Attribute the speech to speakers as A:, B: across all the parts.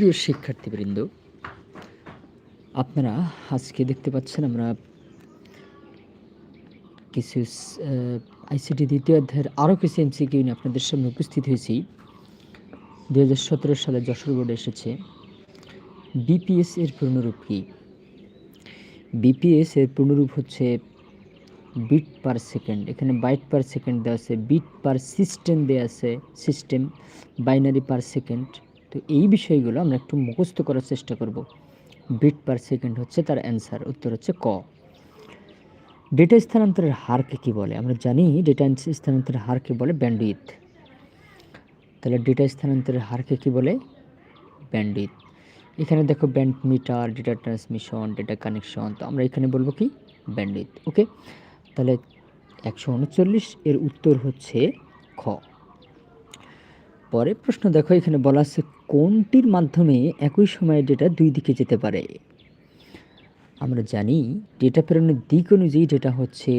A: সুপ্রিয় শিক্ষার্থীবৃন্দ, আপনারা আজকে দেখতে পাচ্ছেন আমরা কিছু আইসিটি দ্বিতীয় অধ্যায়ের আরও কিছু এমসিকিউ নিয়ে আপনাদের সামনে উপস্থিত হয়েছি। দু হাজার সতেরো সালে যশোর বোর্ডে এসেছে। বিপিএস এর পূর্ণরূপ কী? বিপিএস এর পূর্ণরূপ হচ্ছে বিট পার সেকেন্ড এখানে বাইট পার সেকেন্ড দেওয়া আছে বিট পার সিস্টেম দেওয়া আছে সিস্টেম বাইনারি পার সেকেন্ড তো এই বিষয়গুলো আমরা একটু মুখস্থ করার চেষ্টা করব। বিট পার সেকেন্ড হচ্ছে তার অ্যান্সার, উত্তর হচ্ছে ক। ডেটা স্থানান্তরের হারকে কি বলে? আমরা জানি ডেটা স্থানান্তরের হারকে বলে? ব্যান্ডউইথ। তাহলে ডেটা স্থানান্তরের হারকে কি বলে? ব্যান্ডউইথ। এখানে দেখো band meter, data transmission, data connection, তো আমরা এখানে বলব কি? ব্যান্ডউইথ। ওকে? তাহলে একশো উনচল্লিশ এর উত্তর হচ্ছে খ। পরে প্রশ্ন দেখো, এখানে বলা আছে কোনটির মাধ্যমে একই সময়ে ডেটা দুই দিকে যেতে পারে? আমরা জানি ডেটা প্রেরণের দিক অনুযায়ী ডেটা হচ্ছে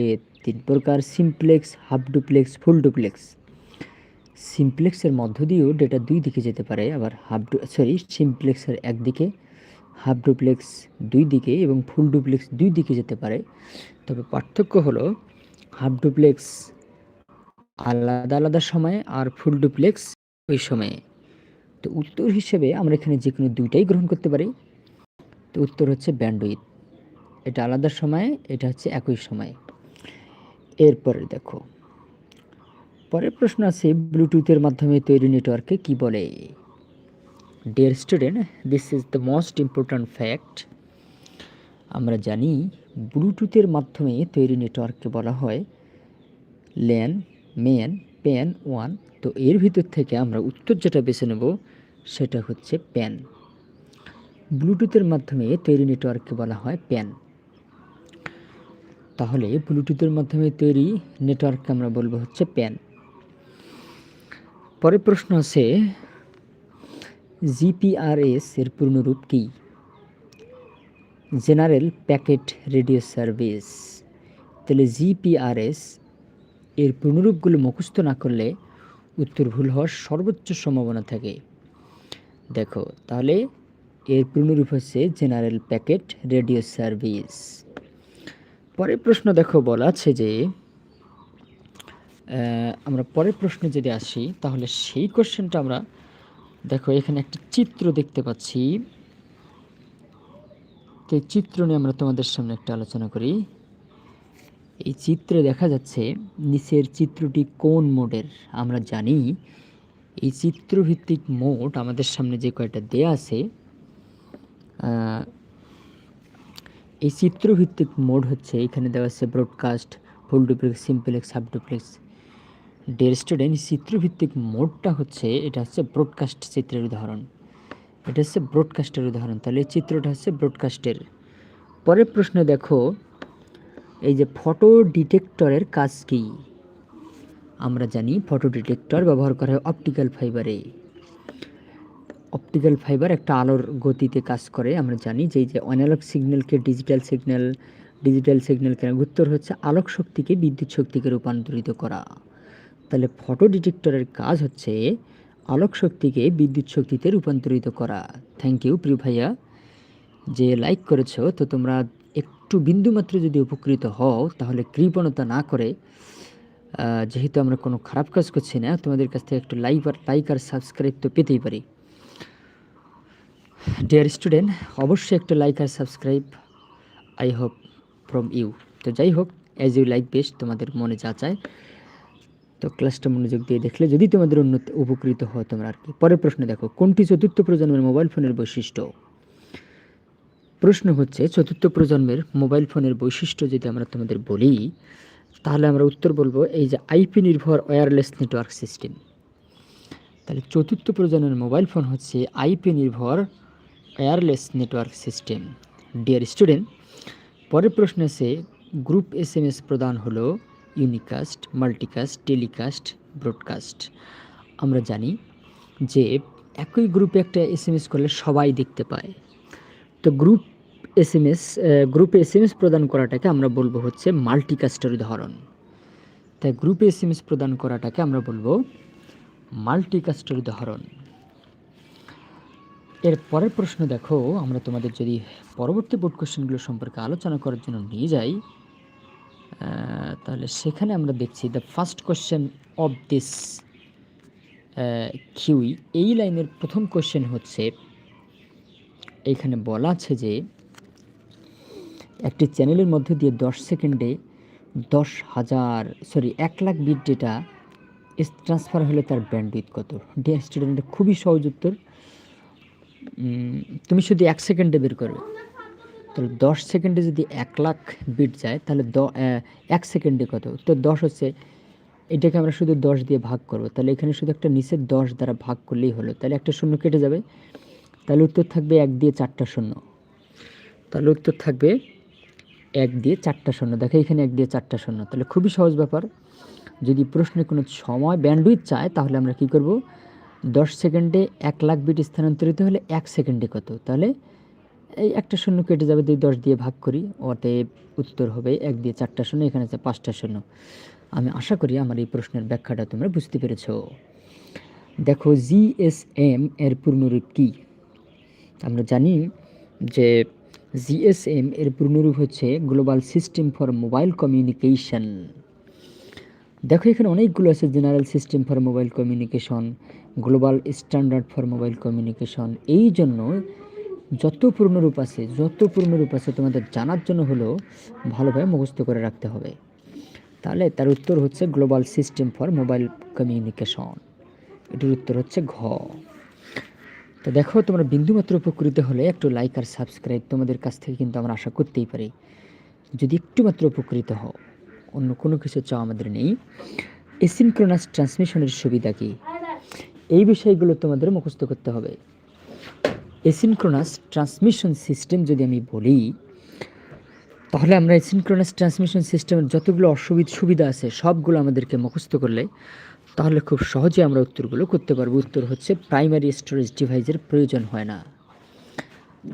A: তিন প্রকার simplex half duplex full duplex সিমপ্লেক্সের মধ্য দিয়েও ডেটা দুই দিকে যেতে পারে, আবার হাফ সরি সিমপ্লেক্সের একদিকে হাফ ডুপ্লেক্স দুই দিকে এবং ফুল ডুপ্লেক্স দুই দিকে যেতে পারে। তবে পার্থক্য হলো হাফ ডুপ্লেক্স আলাদা আলাদা সময়ে আর ফুল ডুপ্লেক্স ওই সময়ে। তো উত্তর হিসেবে আমরা এখানে যে কোনো দুইটাই গ্রহণ করতে পারি। তো উত্তর হচ্ছে ব্যান্ডউইথ। এটা আলাদা সময়ে, এটা হচ্ছে একই সময়ে। এরপরে দেখো, পরের প্রশ্ন আছে, ব্লুটুথের মাধ্যমে তৈরি নেটওয়ার্কে কি বলে? Dear student this is the most important fact আমরা জানি, ব্লুটুথের মাধ্যমে তৈরি নেটওয়ার্ককে বলা হয় ল্যান মেন প্যান ওয়ান। তো এর ভিতর থেকে আমরা উত্তর যেটা বেছে নেব, সেটা হচ্ছে প্যান ব্লুটুথের মাধ্যমে তৈরি নেটওয়ার্ককে বলা হয় প্যান তাহলে ব্লুটুথের মাধ্যমে তৈরি নেটওয়ার্ককে আমরা বলব হচ্ছে প্যান পরের প্রশ্ন আছে, জিপিআরএস এর পূর্ণরূপ কী? General packet radio service. তাহলে জিপিআরএস এর পূর্ণরূপগুলো মুখস্থ না করলে উত্তর ভুল হওয়ার সর্বোচ্চ সম্ভাবনা থাকে। দেখো, তাহলে এর পূর্ণরূপ হচ্ছে জেনারেল প্যাকেট রেডিও সার্ভিস। পরের প্রশ্ন দেখো, বলা আছে যে আমরা পরের প্রশ্নে যদি আসি, তাহলে সেই কোশ্চেনটা আমরা দেখো, এখানে একটা চিত্র দেখতে পাচ্ছি। তো চিত্র নিয়ে আমরা তোমাদের সামনে একটা আলোচনা করি। এই চিত্রে দেখা যাচ্ছে, নিচের চিত্রটি কোন মোডের? আমরা জানি এই চিত্রভিত্তিক মোড আমাদের সামনে যে কয়টা দেয়া আছে এই চিত্রভিত্তিক মোড হচ্ছে, এখানে দেওয়া আছে broadcast full duplex simplex sub duplex dear student চিত্রভিত্তিক মোডটা হচ্ছে, এটা হচ্ছে ব্রডকাস্ট চিত্রের উদাহরণ। এটা হচ্ছে ব্রডকাস্টের উদাহরণ। তাহলে চিত্রটা হচ্ছে ব্রডকাস্টের পরের প্রশ্ন দেখো এই যে ফটো ডিটেক্টরের কাজ কী? আমরা জানি ফটো ডিটেক্টর ব্যবহার করা হয় অপটিক্যাল ফাইবারে অপটিক্যাল ফাইবার একটা আলোর গতিতে কাজ করে। আমরা জানি যে যে অ্যানালগ সিগন্যালকে ডিজিটাল সিগন্যাল ডিজিটাল সিগন্যালকে উত্তর হচ্ছে আলোক শক্তিকে বিদ্যুৎ শক্তিকে রূপান্তরিত করা। তাহলে ফটো ডিটেক্টরের কাজ হচ্ছে আলোক শক্তিকে বিদ্যুৎ শক্তিতে রূপান্তরিত করা। থ্যাংক ইউ প্রিয় ভাইয়া। যে লাইক করেছ, তো তোমরা একটু বিন্দুমাত্র যদি উপকৃত হও, তাহলে কৃপণতা না করে যেহেতু আমরা কোনো খারাপ কাজ করছি না, তোমাদের কাছ থেকে একটু লাইক আর লাইক আর সাবস্ক্রাইব তো পেতেই পারি। ডিয়ার স্টুডেন্ট অবশ্যই একটা like R subscribe I hope from you তো যাই হোক অ্যাজ ইউ লাইক বেস্ট তোমাদের মনে যা চায়, তো ক্লাসটা মনোযোগ দিয়ে দেখলে যদি তোমাদের উন্নত উপকৃত হয় তোমরা আর কি। পরের প্রশ্ন দেখো, কোনটি চতুর্থ প্রজন্মের মোবাইল ফোনের বৈশিষ্ট্য? প্রশ্ন হচ্ছে, চতুর্থ প্রজন্মের মোবাইল ফোনের বৈশিষ্ট্য যদি আমরা তোমাদের বলি, তাহলে আমরা উত্তর বলব এই যে আইপি নির্ভর ওয়্যারলেস নেটওয়ার্ক সিস্টেম তাহলে চতুর্থ প্রজন্মের মোবাইল ফোন হচ্ছে আইপি নির্ভর wireless network system dear student পরের প্রশ্ন আছে গ্রুপ এস এম এস প্রদান হলো ইউনিকাস্ট মাল্টিকাস্ট টেলিকাস্ট ব্রডকাস্ট আমরা জানি যে একই গ্রুপে একটা এস এম এস করলে সবাই দেখতে পায়। তো গ্রুপ এস এম এস গ্রুপে এস এম এস প্রদান করাটাকে আমরা বলব হচ্ছে মাল্টিকাস্টের উদাহরণ তাই গ্রুপে এস এম এস প্রদান করাটাকে আমরা বলব মাল্টিকাস্টের উদাহরণ এর পরের প্রশ্ন দেখো, আমরা তোমাদের যদি পরবর্তী বোর্ড কোশ্চেনগুলো সম্পর্কে আলোচনা করার জন্য নিয়ে যাই তাহলে সেখানে আমরা দেখছি the first question of this queue এই লাইনের প্রথম কোশ্চেন হচ্ছে এইখানে বলা আছে যে একটি চ্যানেলের মধ্যে দিয়ে দশ সেকেন্ডে দশ হাজার, সরি, এক লাখ বিট ডেটা ট্রান্সফার হলে তার ব্যান্ডউইথ কত? ডিয়ার স্টুডেন্টের খুবই সহজ উত্তর। তুমি শুধু এক সেকেন্ডে বের করবে। তাহলে দশ সেকেন্ডে যদি এক লাখ বিট যায়, তাহলে দ এক সেকেন্ডে কত? তো দশ হচ্ছে, এটাকে আমরা শুধু দশ দিয়ে ভাগ করব। তাহলে এখানে শুধু একটা নিচের দশ দ্বারা ভাগ করলেই হলো। তাহলে একটা শূন্য কেটে যাবে। তাহলে উত্তর থাকবে এক দিয়ে চারটা শূন্য। তাহলে উত্তর থাকবে এক দিয়ে চারটা শূন্য। দেখো এখানে এক দিয়ে চারটা শূন্য। তাহলে খুবই সহজ ব্যাপার। যদি প্রশ্নে কোনো সময় ব্যান্ডউইথ চায়, তাহলে আমরা কি করব? দশ সেকেন্ডে এক লাখ বিট স্থানান্তরিত হলে এক সেকেন্ডে কত? তাহলে এই একটা শূন্য কেটে যাবে দুই দশ দিয়ে ভাগ করি, অতএব উত্তর হবে এক দিয়ে চারটা শূন্য, এখানে আছে পাঁচটা শূন্য। আমি আশা করি আমার এই প্রশ্নের ব্যাখ্যাটা তোমরা বুঝতে পেরেছ। দেখো জিএসএম এর পূর্ণরূপ কী? আমরা জানি যে জিএসএম এর পূর্ণরূপ হচ্ছে global system for mobile communication দেখো, এখানে অনেকগুলো আছে general system for mobile communication global standard for mobile communication এই জন্য যত পূর্ণরূপ আছে, যত পূর্ণরূপ আছে তোমাদের জানার জন্য হলো ভালোভাবে মুখস্থ করে রাখতে হবে। তাহলে তার উত্তর হচ্ছে global system for mobile communication এটির উত্তর হচ্ছে ঘ। তো দেখো, তোমরা বিন্দুমাত্র উপকৃত হলে একটু লাইক আর সাবস্ক্রাইব তোমাদের কাছ থেকে কিন্তু আমরা আশা করতেই পারি। যদি একটু মাত্র উপকৃত হও, অন্য কোনো কিছু চাও আমাদের নেই। এসিনক্রোনাস ট্রান্সমিশনের সুবিধা কী? এই বিষয়গুলো তোমাদের মুখস্থ করতে হবে। এসিনক্রোনাস ট্রান্সমিশন সিস্টেম যদি আমি বলি, তাহলে আমরা এসিনক্রোনাস ট্রান্সমিশন সিস্টেমের যতগুলো অসুবিধা সুবিধা আছে, সবগুলো আমাদেরকে মুখস্থ করলে তাহলে খুব সহজে আমরা উত্তরগুলো করতে পারব। উত্তর হচ্ছে প্রাইমারি স্টোরেজ ডিভাইসের প্রয়োজন হয় না।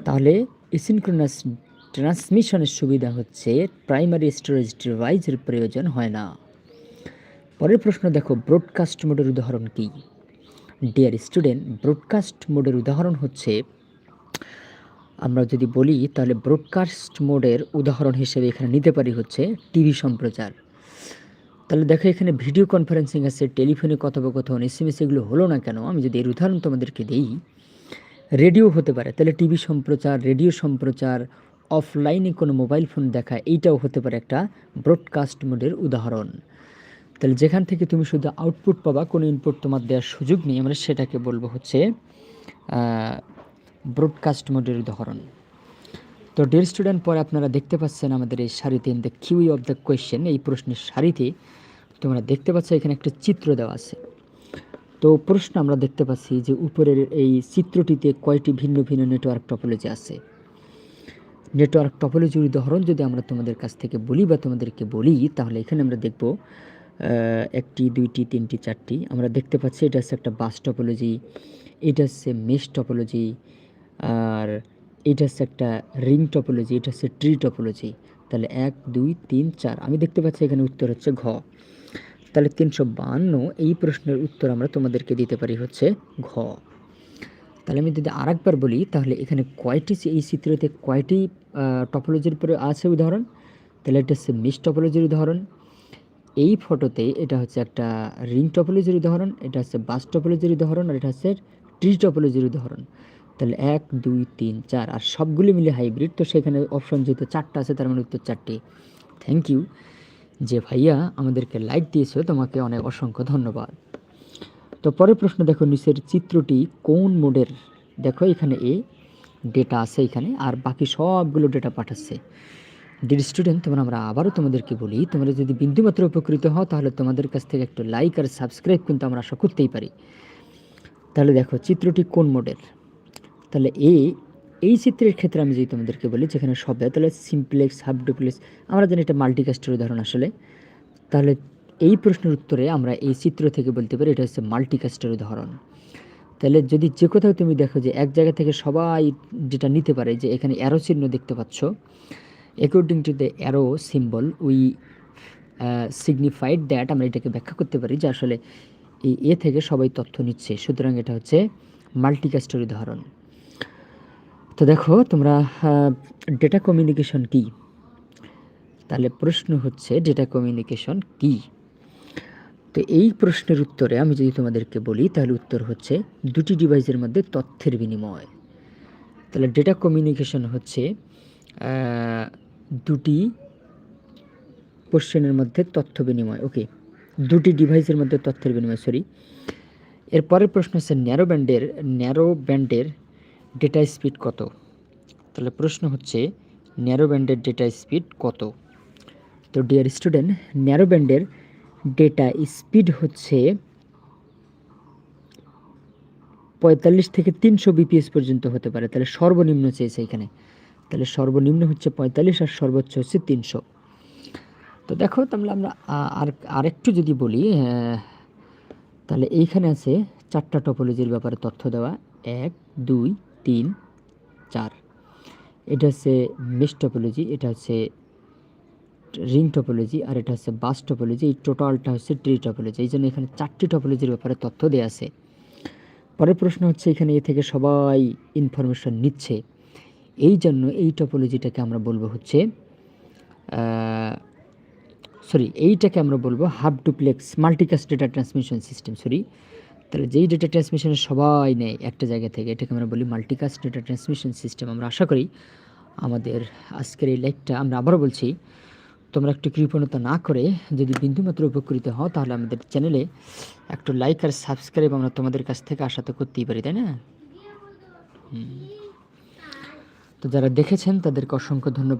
A: তাহলে এসিনক্রোনাস ট্রান্সমিশনের সুবিধা হচ্ছে প্রাইমারি স্টোরেজ ডিভাইসের প্রয়োজন হয় না। পরের প্রশ্ন দেখো ব্রডকাস্ট মোডের উদাহরণ কী? ডিয়ার স্টুডেন্ট ব্রডকাস্ট মোডের উদাহরণ হচ্ছে, আমরা যদি বলি তাহলে ব্রডকাস্ট মোডের উদাহরণ হিসেবে এখানে নিতে পারি হচ্ছে টিভি সম্প্রচার। তাহলে দেখো এখানে ভিডিও কনফারেন্সিং আছে টেলিফোনে কথোপকথন এস এম এস এগুলো হলো না কেন? আমি যদি এর উদাহরণ তোমাদেরকে দিই রেডিও হতে পারে, তাহলে টিভি সম্প্রচার রেডিও সম্প্রচার অফলাইনে কোনো মোবাইল ফোন দেখা, এইটাও হতে পারে একটা ব্রডকাস্ট মোডের উদাহরণ। তাহলে যেখান থেকে তুমি শুধু আউটপুট পাবা, কোনো ইনপুট তোমার দেওয়ার সুযোগ নেই, আমরা সেটাকে বলব হচ্ছে ব্রডকাস্ট মোডের উদাহরণ। তো ডিয়ার স্টুডেন্ট পরে আপনারা দেখতে পাচ্ছেন আমাদের এই সারিতে in the queue of the question এই প্রশ্নের সারিতে তোমরা দেখতে পাচ্ছ এখানে একটা চিত্র দেওয়া আছে। তো প্রশ্ন আমরা দেখতে পাচ্ছি যে উপরের এই চিত্রটিতে কয়টি ভিন্ন ভিন্ন নেটওয়ার্ক টপোলজি আছে। নেটওয়ার্ক টপোলজির উদাহরণ যদি আমরা তোমাদের কাছ থেকে বলি বা তোমাদেরকে বলি, তাহলে এখানে আমরা দেখব একটি, দুইটি, তিনটি, চারটি। আমরা দেখতে পাচ্ছি এটা হচ্ছে একটা বাস টপোলজি এটা হচ্ছে মেশ টপোলজি আর এটা হচ্ছে একটা রিং টপোলজি এটা হচ্ছে ট্রি টপোলজি তাহলে এক, দুই, তিন, চার, আমি দেখতে পাচ্ছি এখানে উত্তর হচ্ছে ঘ। তাহলে তিনশো বাহান্ন, এই প্রশ্নের উত্তর আমরা তোমাদেরকে দিতে পারি হচ্ছে ঘ। তাহলে আমি যদি আরেকবার বলি, তাহলে এখানে কয়টি এই চিত্রতে কয়টি টপোলজির উপরে আছে উদাহরণ? তাহলে এটা হচ্ছে মিস টপোলজির উদাহরণ। এই ফটোতে এটা হচ্ছে একটা রিং টপোলজির উদাহরণ, এটা হচ্ছে বাস টপোলজির উদাহরণ, আর এটা হচ্ছে ট্রি টপোলজির উদাহরণ। তাহলে এক, দুই, তিন, চার, আর সবগুলি মিলে হাইব্রিড তো সেখানে অপশন যেহেতু চারটা আছে, তার মানে উত্তর চারটি। থ্যাংক ইউ যে ভাইয়া আমাদেরকে লাইক দিয়েছ, তোমাকে অনেক অসংখ্য ধন্যবাদ। তো পরের প্রশ্ন দেখো, নিচের চিত্রটি কোন মোডের? দেখো, এখানে এ ডেটা আছে এখানে, আর বাকি সবগুলো ডেটা পাঠাচ্ছে। ডির স্টুডেন্ট তোমরা, আমরা আবারও তোমাদেরকে বলি, তোমরা যদি বিন্দুমাত্র উপকৃত হও, তাহলে তোমাদের কাছ থেকে একটু লাইক আর সাবস্ক্রাইব কিন্তু আমরা আশা করতেই পারি। তাহলে দেখো, চিত্রটি কোন মোডের? তাহলে এ এই চিত্রের ক্ষেত্রে আমি যদি তোমাদেরকে বলি, যেখানে সব দেয় তাহলে সিমপ্লেক্স হাফ ডুপ্লেক্স আমরা জানি এটা মাল্টিকাস্টের উদাহরণ আসলে। তাহলে এই প্রশ্নের উত্তরে আমরা এই চিত্র থেকে বলতে পারি এটা হচ্ছে মাল্টিকাস্টের উদাহরণ। তাহলে যদি যে কোথাও তুমি দেখো যে এক জায়গা থেকে সবাই যেটা নিতে পারে যে এখানে অ্যারো চিহ্ন দেখতে পাচ্ছ according to the arrow symbol we signified that আমরা এটাকে ব্যাখ্যা করতে পারি যে আসলে এই এ থেকে সবাই তথ্য নিচ্ছে। সুতরাং এটা হচ্ছে মাল্টিকাস্টের উদাহরণ। তো দেখো, তোমরা ডেটা কমিউনিকেশন কি? তাহলে প্রশ্ন হচ্ছে ডেটা কমিউনিকেশন কি? তো এই প্রশ্নের উত্তরে আমি যদি তোমাদেরকে বলি, তাহলে উত্তর হচ্ছে দুটি ডিভাইসের মধ্যে তথ্যের বিনিময়। তাহলে ডেটা কমিউনিকেশন হচ্ছে দুটি কোশ্চেনের মধ্যে তথ্য বিনিময়। ওকে দুটি ডিভাইসের মধ্যে তথ্যের বিনিময় সরি এরপরের প্রশ্ন হচ্ছে ন্যারো ব্যান্ডের ন্যারো ব্যান্ডের ডেটা স্পিড কত? তাহলে প্রশ্ন হচ্ছে ন্যারো ব্যান্ডের ডেটা স্পিড কত? তো ডিয়ার স্টুডেন্ট ন্যারো ব্যান্ডের ডেটা স্পিড হচ্ছে পঁয়তাল্লিশ থেকে তিনশো বিপিএস পর্যন্ত হতে পারে। তাহলে সর্বনিম্ন চেয়েছে এখানে। তাহলে সর্বনিম্ন হচ্ছে পঁয়তাল্লিশ আর সর্বোচ্চ হচ্ছে তিনশো। তো দেখো, তাহলে আমরা আর আরেকটু যদি বলি তাহলে এইখানে আছে চারটা টপোলজির ব্যাপারে তথ্য দেওয়া। এক, দুই তিন, চার। এটা হচ্ছে মেশ টপোলজি এটা হচ্ছে রিং টপোলজি আর এটা হচ্ছে বাস টপোলজি এই টোটালটা হচ্ছে ট্রি টপোলজি এই জন্য এখানে চারটি টপোলজির ব্যাপারে তথ্য দেওয়া আছে। পরের প্রশ্ন হচ্ছে, এখানে এ থেকে সবাই ইনফরমেশন নিচ্ছে। এই জন্য এই টপোলজিটাকে আমরা বলব হচ্ছে সরি এইটাকে আমরা বলব half duplex multicast data transmission system sorry তাহলে যেই ডেটা ট্রান্সমিশনে সবাই নেয় একটা জায়গা থেকে, এটাকে আমরা বলি মাল্টিকাস্ট ডেটা ট্রান্সমিশন সিস্টেম আমরা আশা করি আমাদের আজকের এই লাইভটা আমরা আবারও বলছি, তোমরা একটু কৃপণতা না করে যদি বিন্দুমাত্র উপকৃত হও, তাহলে আমাদের চ্যানেলে একটু লাইক আর সাবস্ক্রাইব আমরা তোমাদের কাছ থেকে আশা তো করতেই পারি, তাই না? তো যারা দেখেছেন, তাদেরকে অসংখ্য ধন্যবাদ।